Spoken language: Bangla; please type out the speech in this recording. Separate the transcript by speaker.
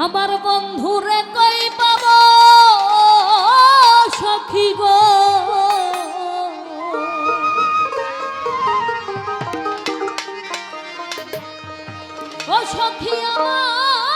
Speaker 1: আমার বন্ধুরে কই পাব সখী গো? ও সখী আমার